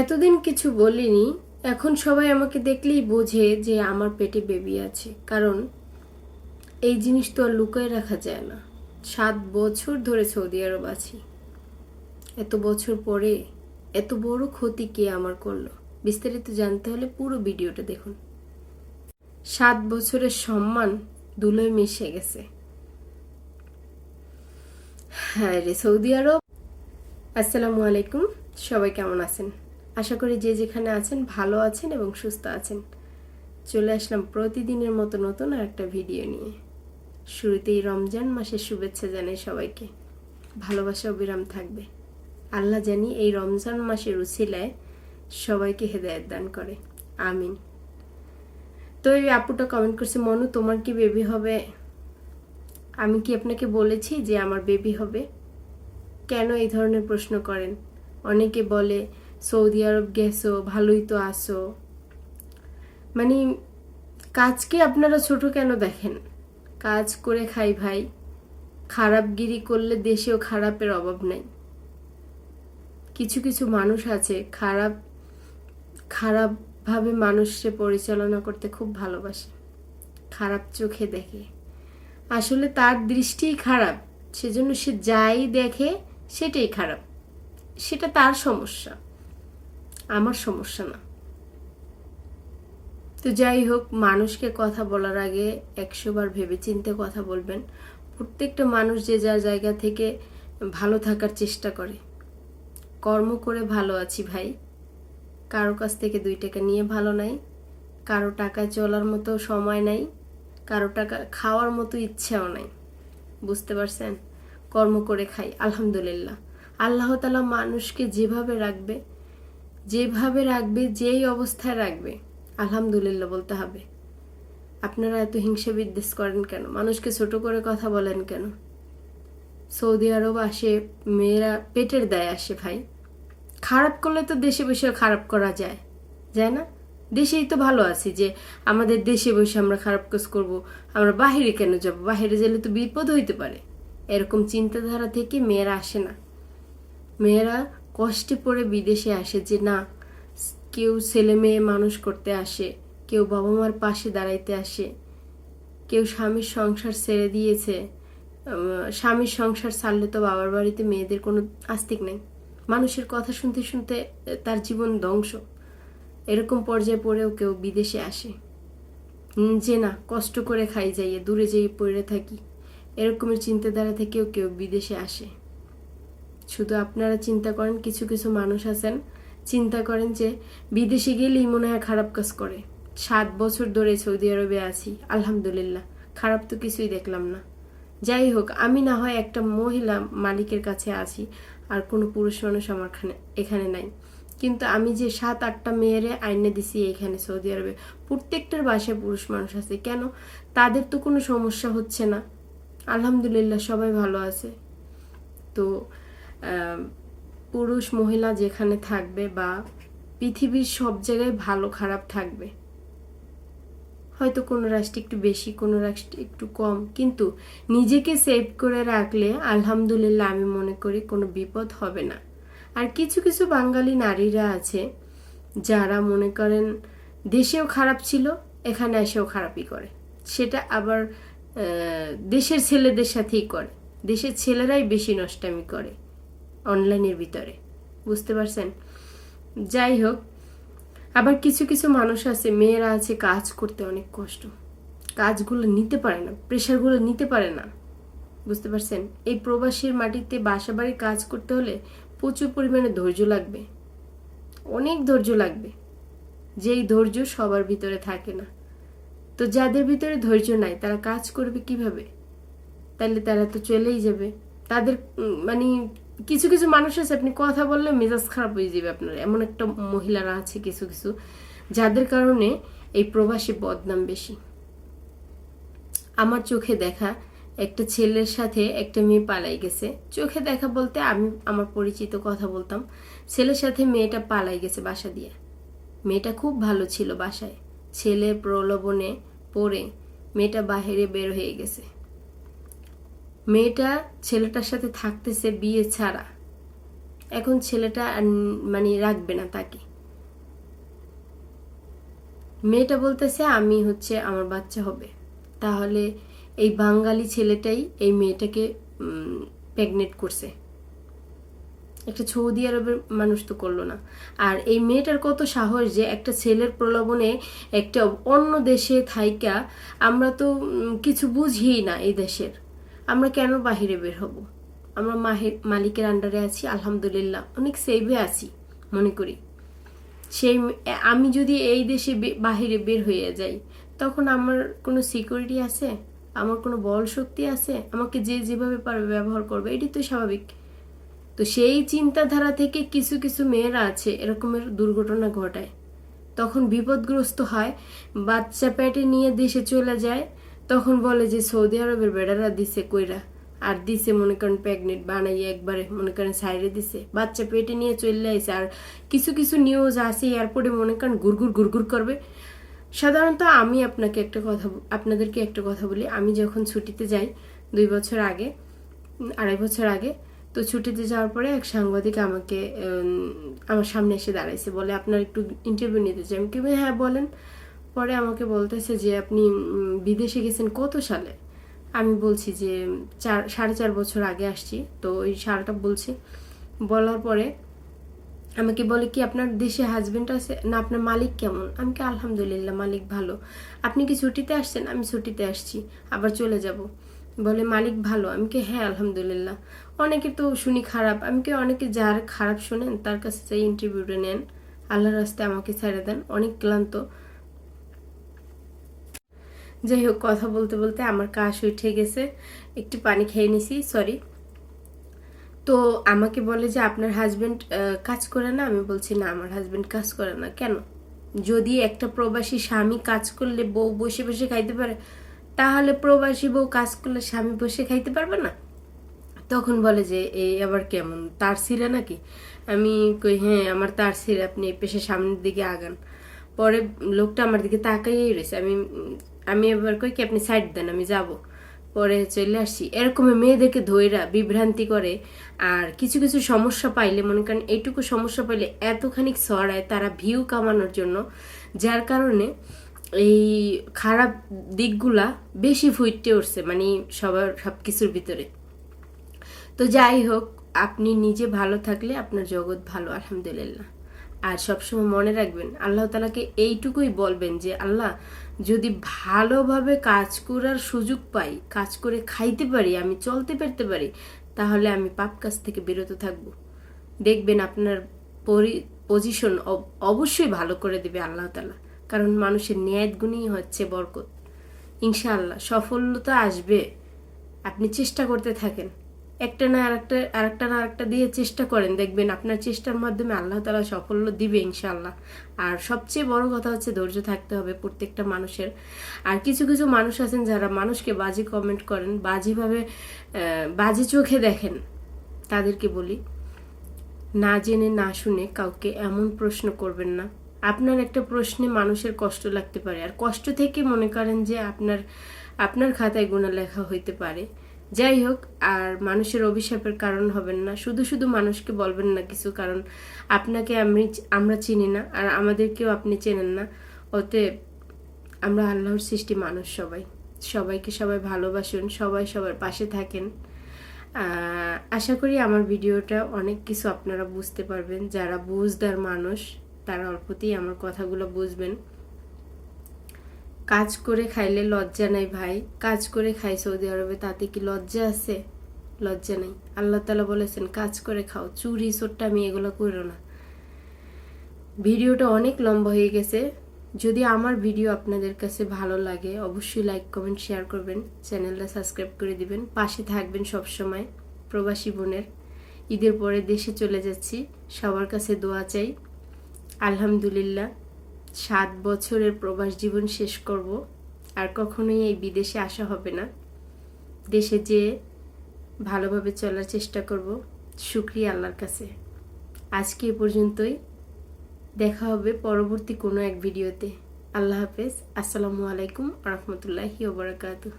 এতদিন কিছু বলিনি, এখন সবাই আমাকে দেখলেই বোঝে যে আমার পেটে বেবি আছে। কারণ এই জিনিস তো আর লুকায় রাখা যায় না। সাত বছর ধরে সৌদি আরব আছি। এত বছর পরে এত বড় ক্ষতি কে আমার করল? বিস্তারিত জানতে হলে পুরো ভিডিওটা দেখুন। সাত বছরের সম্মান ধুলোয় মিশে গেছে। হ্যাঁ রে, সৌদি আরব। আসসালামু আলাইকুম। সবাই কেমন আছেন? আশা করি যে যেখানে আছেন ভালো আছেন এবং সুস্থ আছেন। চলে আসলাম প্রতিদিনের মতো নতুন আর একটা ভিডিও নিয়ে। শুরুতেই রমজান মাসের শুভেচ্ছা জানাই সবাইকে। ভালোবাসা অবিরাম থাকবে। আল্লাহ জানি এই রমজান মাসের উছিলায় সবাইকে হেদায়ত দান করে। আমিন। তো এই আপুটা কমেন্ট করছে, মনু, তোমার কি বেবি হবে? আমি কি আপনাকে বলেছি যে আমার বেবি হবে? কেন এই ধরনের প্রশ্ন করেন? অনেকে বলে সৌদি আরব গেছো, ভালোই তো আসো মানে কাজকে আপনারা ছোট কেন দেখেন? কাজ করে খাই ভাই। খারাপগিরি করলে দেশেও খারাপের অভাব নাই। কিছু কিছু মানুষ আছে খারাপ, খারাপভাবে মানুষকে পরিচালনা করতে খুব ভালোবাসে। খারাপ চোখে দেখে। আসলে তার দৃষ্টিই খারাপ। সেজন্য সে যাই দেখে সেটাই খারাপ। সেটা তার সমস্যা। আমার সমস্যা না। তো যাই হোক, মানুষকে কথা বলার আগে একশো বার ভেবে চিনতে কথা বলবেন। প্রত্যেকটা মানুষ যে যার জায়গা থেকে ভালো থাকার চেষ্টা করে। কর্ম করে ভালো আছি ভাই। কারও কাছ থেকে দুই টাকা নিয়ে ভালো নাই। কারও টাকা চলার মতো সময় নাই। কারও টাকা খাওয়ার মতো ইচ্ছাও নাই। বুঝতে পারছেন? কর্ম করে খাই, আলহামদুলিল্লাহ। আল্লাহ তালা মানুষকে যেভাবে রাখবে যেভাবে রাখবে, যেই অবস্থায় রাখবে, আলহামদুলিল্লাহ বলতে হবে। আপনারা এত হিংসা বিদ্বেষ করেন কেন? মানুষকে ছোট করে কথা বলেন কেন? সৌদি আরব আসে, মেয়েরা পেটের দায় আসে ভাই। খারাপ করলে তো দেশে বসে খারাপ করা যায় যায় না? দেশেই তো ভালো আছি যে আমাদের দেশে বসে আমরা খারাপ কাজ করব, আমরা বাহিরে কেন যাব? বাহিরে গেলে তো বিপদ হইতে পারে। এরকম চিন্তাধারা থেকে মেয়েরা আসে না। মেয়েরা কষ্টে পড়ে বিদেশে আসে যে না, কেউ ছেলে মেয়ে মানুষ করতে আসে, কেউ বাবা মার পাশে দাঁড়াইতে আসে, কেউ স্বামীর সংসার ছেড়ে দিয়েছে স্বামীর সংসার ছাড়লে তো বাবার বাড়িতে মেয়েদের কোনো আস্তিক নেই। মানুষের কথা শুনতে শুনতে তার জীবন ধ্বংস। এরকম পর্যায়ে পড়েও কেউ বিদেশে আসে। যে না, কষ্ট করে খাই যাইয়ে দূরে যেয়ে পড়ে থাকি, এরকমের চিন্তাধারা থেকেও কেউ বিদেশে আসে। শুধু আপনারা চিন্তা করেন, কিছু কিছু মানুষ আছেন, চিন্তা করেন যে বিদেশে গেলেই মনে হয় খারাপ কাজ করে। সাত বছর ধরে সৌদি আরবে আছি, আলহামদুলিল্লাহ। খারাপ তো কিছুই দেখলাম না। যাই হোক, আমি না হয় একটা মহিলা মালিকের কাছে আছি, আর কোনো পুরুষ মানুষ আমার এখানে নাই। কিন্তু আমি যে সাত, আটটা মেয়েরে আইনে দিছি এখানে সৌদি আরবে, প্রত্যেকটার বাসায় পুরুষ মানুষ আছে। কেন? তাদের তো কোনো সমস্যা হচ্ছে না। আলহামদুলিল্লাহ, সবাই ভালো আছে। তো পুরুষ মহিলা যেখানে থাকবে বা পৃথিবীর সব জায়গায় ভালো খারাপ থাকবে। হয়তো কোনো রাষ্ট্রে একটু বেশি, কোনো রাষ্ট্রে একটু কম, কিন্তু নিজেকে সেভ করে রাখলে আলহামদুলিল্লাহ আমি মনে করি কোনো বিপদ হবে না। আর কিছু কিছু বাঙালি নারীরা আছে যারা মনে করেন দেশেও খারাপ ছিল, এখানে এসেও খারাপই করে। সেটা আবার দেশের ছেলেদের সাথেই করে। দেশের ছেলেরাই বেশি নষ্টামি করে। অনলাইনের ভিতরে, বুঝতে পারছেন? যাই হোক, আবার কিছু কিছু মানুষ আছে, মেয়েরা আছে, কাজ করতে অনেক কষ্ট। কাজগুলো নিতে পারে না, প্রেশারগুলো নিতে পারে না, বুঝতে পারছেন? এই প্রবাসীর মাটিতে বাসা বাড়ি কাজ করতে হলে প্রচুর পরিমাণে ধৈর্য লাগবে, অনেক ধৈর্য লাগবে। যেই ধৈর্য সবার ভিতরে থাকে না। তো যাদের ভিতরে ধৈর্য নাই, তারা কাজ করবে কীভাবে? তাহলে তারা তো চলেই যাবে। তাদের মানে কিছু কিছু মানুষ আছে, আপনি কথা বললে মেজাজ খারাপ হয়ে যাবে আপনার। এমন একটা মহিলারা আছে কিছু কিছু, যাদের কারণে এই প্রবাসী বদনাম বেশি। আমার চোখে দেখা একটা ছেলের সাথে একটা মেয়ে পালাই গেছে। চোখে দেখা বলতে আমি আমার পরিচিত কথা বলতাম। ছেলের সাথে মেয়েটা পালাই গেছে বাসা দিয়ে। মেয়েটা খুব ভালো ছিল বাসায়। ছেলের প্রলোভনে পড়ে মেয়েটা বাইরে বের হয়ে গেছে। মেয়েটা ছেলেটার সাথে থাকতেছে বিয়ে ছাড়া। এখন ছেলেটা মানে রাখবে না তাকে। মেয়েটা বলতেছে, আমি হচ্ছে আমার বাচ্চা হবে। তাহলে এই বাঙালি ছেলেটাই এই মেয়েটাকে প্রেগনেন্ট করছে। একটা সৌদি আরবের মানুষ তো করল না। আর এই মেয়েটার কত সাহস যে একটা ছেলের প্রলোভনে একটা অন্য দেশে থাইকা আমরা তো কিছু বুঝি না এই দেশের। আমরা কেন বাহিরে বের হব? আমরা মালিকের আন্ডারে আছি, আলহামদুলিল্লাহ। অনেক সেভে আছি, মনে করি। সেই আমি যদি এই দেশে বাহিরে বের হয়ে যাই, তখন আমার কোনো সিকিউরিটি আছে? আমার কোনো বল শক্তি আছে? আমাকে যে যেভাবে পারবে ব্যবহার করবে এটি তো স্বাভাবিক। তো সেই চিন্তাধারা থেকে কিছু কিছু মেয়েরা আছে, এরকমের দুর্ঘটনা ঘটায়। তখন বিপদগ্রস্ত হয়, বাচ্চা পেটে নিয়ে দেশে চলে যায় তখন বলে যে সৌদি আরবের বেড়ারা দিছে কইরা। আর দিছে মনে করেন প্রেগনেন্ট বানাই একবারে, মনে করেন সাইডে দিছে। বাচ্চা পেটে নিয়ে চলে আইছে। আর কিছু কিছু নিউজ আছে এয়ারপোর্টে মনে করেন গুড়গুড় গুড়গুড় করবে। সাধারণত আমি আপনাকে একটা কথা আপনাদেরকে একটা কথা বলি। আমি যখন ছুটিতে যাই, দুই বছর আগে, আড়াই বছর আগে, তো ছুটিতে যাওয়ার পরে এক সাংবাদিক আমাকে আমার সামনে এসে দাঁড়াইছে। বলে, আপনার একটু ইন্টারভিউ নিতে চাই। আমি কি হ্যাঁ বলেন। পরে আমাকে বলতেছে যে, আপনি বিদেশে গেছেন কত সালে? আমি বলছি যে, চার, সাড়ে চার বছর আগে আসছি। তো ওই সালটা বলছি। বলার পরে আমাকে বলে, কি আপনার দেশে হাজবেন্ড আছে? না, আপনার মালিক কেমন? আমি কি আলহামদুলিল্লাহ, মালিক ভালো। আপনি কি ছুটিতে আসছেন? আমি ছুটিতে আসছি, আবার চলে যাব। বলে, মালিক ভালো? আমি কি হ্যাঁ আলহামদুলিল্লাহ। অনেকে তো শুনি খারাপ। আমি কি অনেকে যার খারাপ শোনেন, তার কাছে সেই ইন্টারভিউটা নেন। আল্লাহর রাস্তায় আমাকে ছেড়ে দেন। অনেক ক্লান্ত। যাই হোক, কথা বলতে বলতে আমার কাশ উঠে গেছে। একটু পানি খেয়ে নিছি সরি তো আমাকে বলে যে, আপনার হাজবেন্ড কাজ করে না? আমি বলছি, না, আমার হাজবেন্ড কাজ করে না। কেন? যদি একটা প্রবাসী স্বামী কাজ করলে বউ বসে বসে খাইতে পারে, তাহলে প্রবাসী বউ কাজ করলে স্বামী বসে খাইতে পারবে না? তখন বলে যে এই আবার কেমন? তার সিরে নাকি? আমি কই হ্যাঁ আমার তার সিরে আপনি পেশে সামনের দিকে আগান। পরে লোকটা আমার দিকে তাকাইয়েই রয়েছে আমি আমি এবার কই কি, আপনি সাইড দেন, আমি যাব। পরে চলে আসছি এরকম মেয়েদেরকে ধৈরা বিভ্রান্তি করে, আর কিছু কিছু সমস্যা পাইলে, মনে করেন এইটুকু সমস্যা পাইলে এতখানি ছড়ায় তারা ভিউ কামানোর জন্য, যার কারণে এই খারাপ দিকগুলা বেশি ফুটতে উঠছে মানে সবার সব কিছুর ভিতরে। তো যাই হোক, আপনি নিজে ভালো থাকলে আপনার জগৎ ভালো, আলহামদুলিল্লাহ। আর সবসময় মনে রাখবেন, আল্লাহ তালাকে এইটুকুই বলবেন যে, আল্লাহ, যদি ভালোভাবে কাজ করার সুযোগ পাই, কাজ করে খাইতে পারি, আমি চলতে পারতে পারি, তাহলে আমি পাপ কাজ থেকে বিরত থাকব। দেখবেন আপনার পরি পজিশন অবশ্যই ভালো করে দেবে আল্লাহ তালা কারণ মানুষের ন্যায় গুণই হচ্ছে বরকত। ইনশাআল্লাহ, সফলতা আসবে, আপনি চেষ্টা করতে থাকেন। একটা না আরেকটা আরেকটা না আরেকটা দিয়ে চেষ্টা করেন। দেখবেন আপনার চেষ্টার মাধ্যমে আল্লাহ তালা সাফল্য দিবে ইনশাল্লাহ আর সবচেয়ে বড় কথা হচ্ছে ধৈর্য থাকতে হবে প্রত্যেকটা মানুষের। আর কিছু কিছু মানুষ আছেন যারা মানুষকে বাজে কমেন্ট করেন, বাজেভাবে বাজে চোখে দেখেন। তাদেরকে বলি, না জেনে, না শুনে কাউকে এমন প্রশ্ন করবেন না। আপনার একটা প্রশ্নে মানুষের কষ্ট লাগতে পারে। আর কষ্ট থেকে মনে করেন যে আপনার আপনার খাতায় গুণা লেখা হইতে পারে। যাই হোক আর মানুষের অভিশাপের কারণ হবেন না। শুধু শুধু মানুষকে বলবেন না কিছু, কারণ আপনাকে আমি, আমরা চিনি না, আর আমাদেরকেও আপনি চেনেন না। অতএব আমরা আল্লাহর সৃষ্টি মানুষ সবাই। সবাইকে সবাই ভালোবাসুন, সবাই সবার পাশে থাকেন। আশা করি আমার ভিডিওটা অনেক কিছু আপনারা বুঝতে পারবেন। যারা বুঝদার মানুষ, তারা অল্পতেই আমার কথাগুলো বুঝবেন। কাজ করে খাইলে লজ্জা নাই ভাই। কাজ করে খাই সৌদি আরবে, তাতে কি লজ্জা আছে? লজ্জা নাই। আল্লাহ তালা বলেছেন, কাজ করে খাও, চুরি চোট্টা আমি এগুলো করো না। ভিডিওটা অনেক লম্বা হয়ে গেছে। যদি আমার ভিডিও আপনাদের কাছে ভালো লাগে, অবশ্যই লাইক, কমেন্ট, শেয়ার করবেন। চ্যানেলটা সাবস্ক্রাইব করে দিবেন। পাশে থাকবেন সব সময় প্রবাসী বোনের। ঈদের পরে দেশে চলে যাচ্ছি। সবার কাছে দোয়া চাই। আলহামদুলিল্লাহ। সাত বছরের প্রবাস জীবন শেষ করব, আর কখনোই এই বিদেশে আসা হবে না। দেশে যে ভালোভাবে চলার চেষ্টা করব, শুক্রিয়া আল্লাহর কাছে। আজকে এ পর্যন্তই। দেখা হবে পরবর্তী কোনো এক ভিডিওতে। আল্লাহ হাফেজ। আসসালামু আলাইকুম রহমতুল্লাহি ওবরাকাতুহ